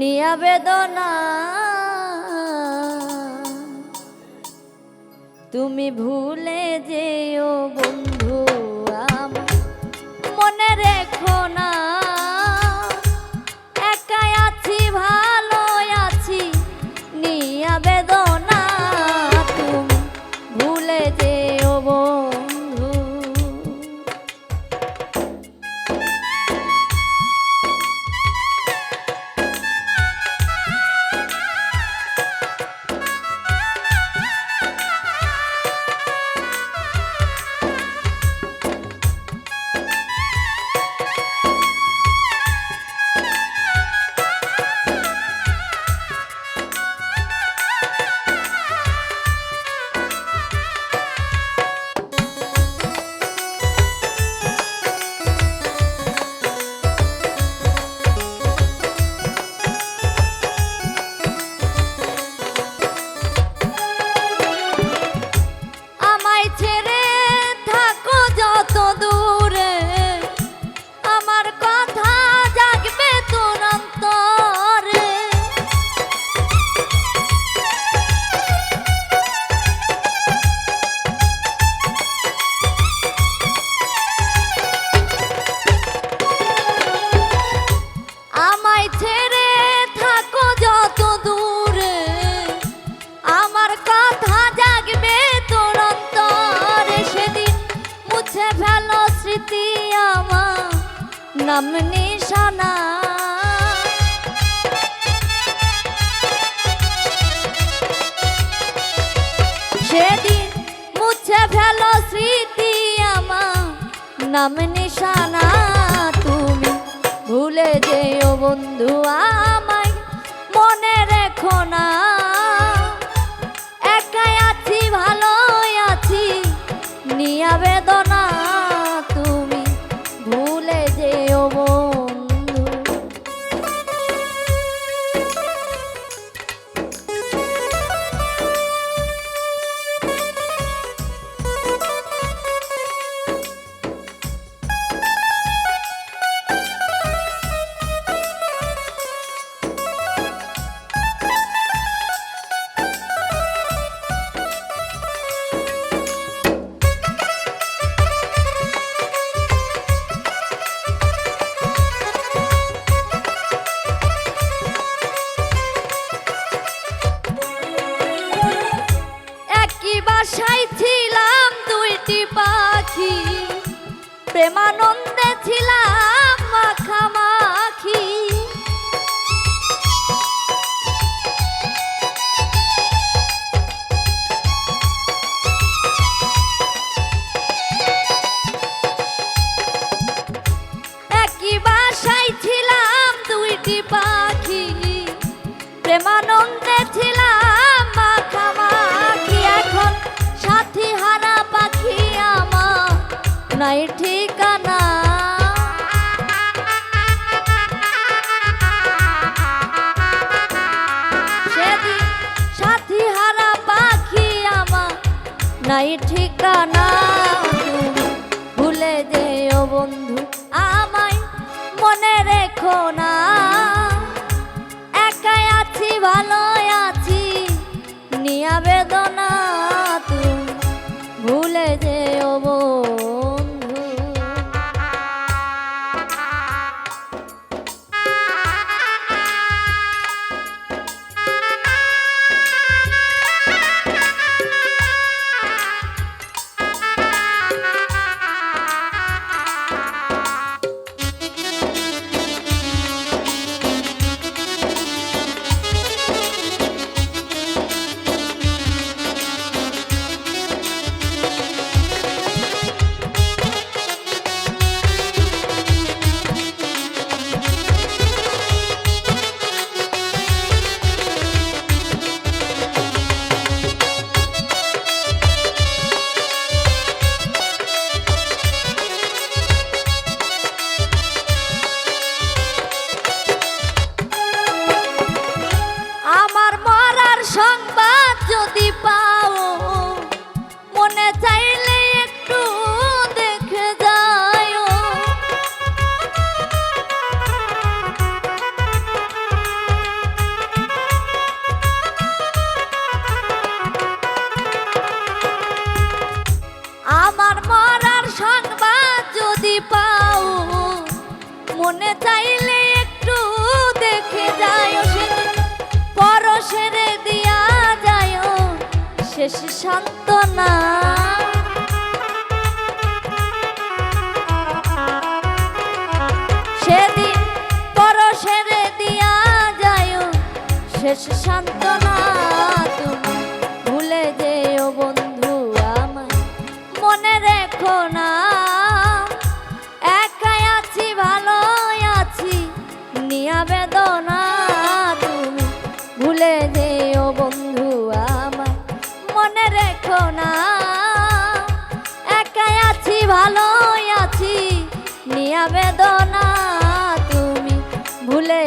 দুনিয়া বেদনা। তুমি ভুলে যেও বন্ধু। নাম নিশানা। সেদিন মুছে ফেল স্মৃতি আমার, নাম নিশানা। তুমি ভুলে যেও বন্ধু আমায়, মনে রেখো না। আশায় ছিলাম দুইটি পাখি। প্রেমানন্দে ছিলাম মাখামাখি। ছিলাম দুইটি পাখি। প্রেমানন্দে ছিলাম night. মনে দেখে যায় দিয়া যায় শেষ শান্তনা সেদিন পরশেরে দিয়া যায় শেষ শান্তনা বেদনা তুমি ভুলে